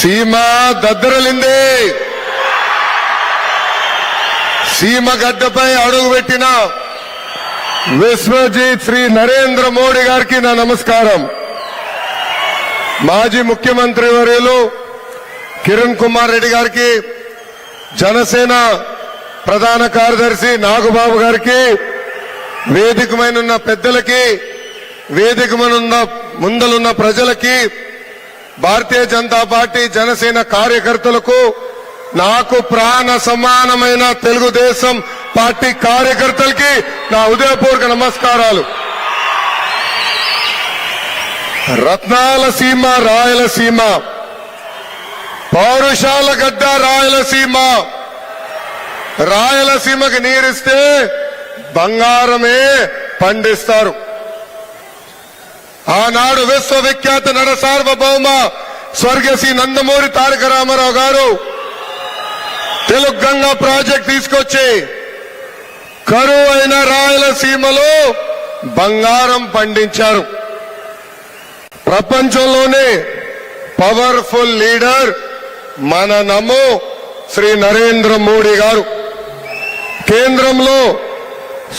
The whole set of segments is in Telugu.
సీమ దద్దరలింది. సీమ గడ్డపై అడుగుపెట్టిన విశ్వజిత్ శ్రీ నరేంద్ర మోడీ గారికి నా నమస్కారం. మాజీ ముఖ్యమంత్రి వర్యులు కిరణ్ కుమార్ రెడ్డి గారికి జనసేన ప్రధాన కార్యదర్శి నాగబాబు గారికి వేదికమైన పెద్దలకి వేదిక ముందలున్న ప్రజలకి భారతీయ జనతా పార్టీ జనసేన కార్యకర్తలకు నాకు ప్రాణ సమానమైన తెలుగుదేశం పార్టీ కార్యకర్తలకి నా ఉదయపూర్వక నమస్కారాలు. రత్నాల సీమ రాయలసీమ పౌరుషాల గడ్డ రాయలసీమ రాయలసీమకి నీరిస్తే బంగారమే పండిస్తారు. ఆనాడు విశ్వవిఖ్యాత నర సార్వభౌమ స్వర్గశ్రీ నందమూరి తారక రామారావు గారు తెలుగు గంగా ప్రాజెక్ట్ తీసుకొచ్చి కరువు అయిన రాయలసీమలో బంగారం పండించారు. ప్రపంచంలోనే పవర్ఫుల్ లీడర్ మన నమో శ్రీ నరేంద్ర మోడీ గారు. కేంద్రంలో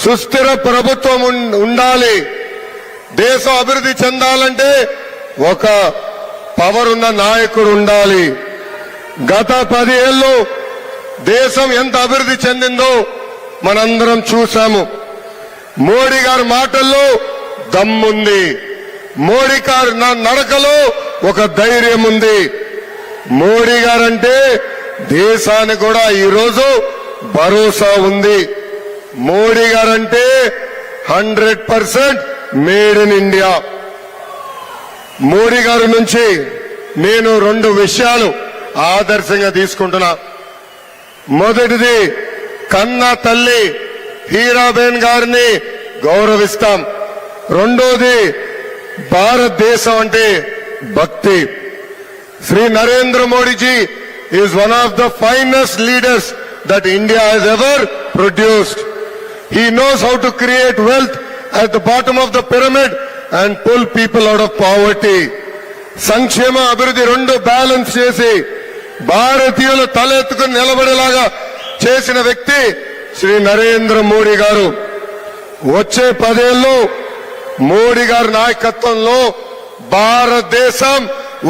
సుస్థిర ప్రభుత్వం ఉం- ఉండాలి. దేశం అభివృద్ధి చెందాలంటే ఒక పవర్ ఉన్న నాయకుడు ఉండాలి. గత పదేళ్ళు దేశం ఎంత అభివృద్ధి చెందిందో మనందరం చూశాము. మోడీ గారి మాటల్లో దమ్ముంది. మోడీ గారి నడకలో ఒక ధైర్యం ఉంది. మోడీ గారంటే దేశానికి కూడా ఈరోజు భరోసా ఉంది. Modi guarantee hundred percent made in India. Modi గారి నుంచి నేను రెండు విషయాలు ఆదర్శంగా తీసుకుంటున్నా. మొదటిది కన్న తల్లి హీరాబేన్ గారిని గౌరవిస్తాం. రెండోది భారతదేశం అంటే భక్తి. Shri Narendra Modiji is one of the finest leaders that India has ever produced. He knows how to create wealth at the bottom of the pyramid and pull people out of poverty. సంక్షేమ అభివృద్ధి రెండు బ్యాలెన్స్ చేసి భారతీయులు తలెత్తుకుని నిలబడేలాగా చేసిన వ్యక్తి శ్రీ నరేంద్ర మోడీ గారు వచ్చే పదేళ్ళు మోడీ గారి నాయకత్వంలో భారతదేశం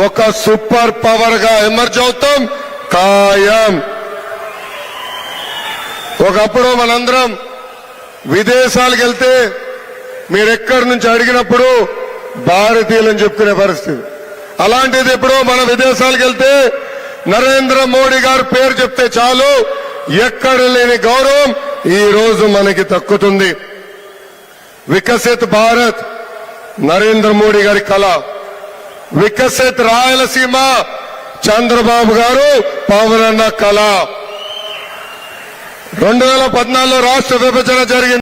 ఒక సూపర్ పవర్గా ఎమర్జ్ అవుతాం ఖాయం ఒకప్పుడు మనందరం విదేశాలకు వెళ్తే మీరెక్కడి నుంచి అడిగినప్పుడు భారతీయులని చెప్పుకునే పరిస్థితి. అలాంటిది ఎప్పుడో మన విదేశాలకు వెళ్తే నరేంద్ర మోడీ గారు పేరు చెప్తే చాలు ఎక్కడ లేని గౌరవం ఈ రోజు మనకి దక్కుతుంది. వికసిత్ భారత్ నరేంద్ర మోడీ గారి కళ. వికసిత్ రాయలసీమ చంద్రబాబు గారు పవన్ అన్న కళ. రెండు వేల పద్నాలుగులో రాష్ట్ర విభజన జరిగింది.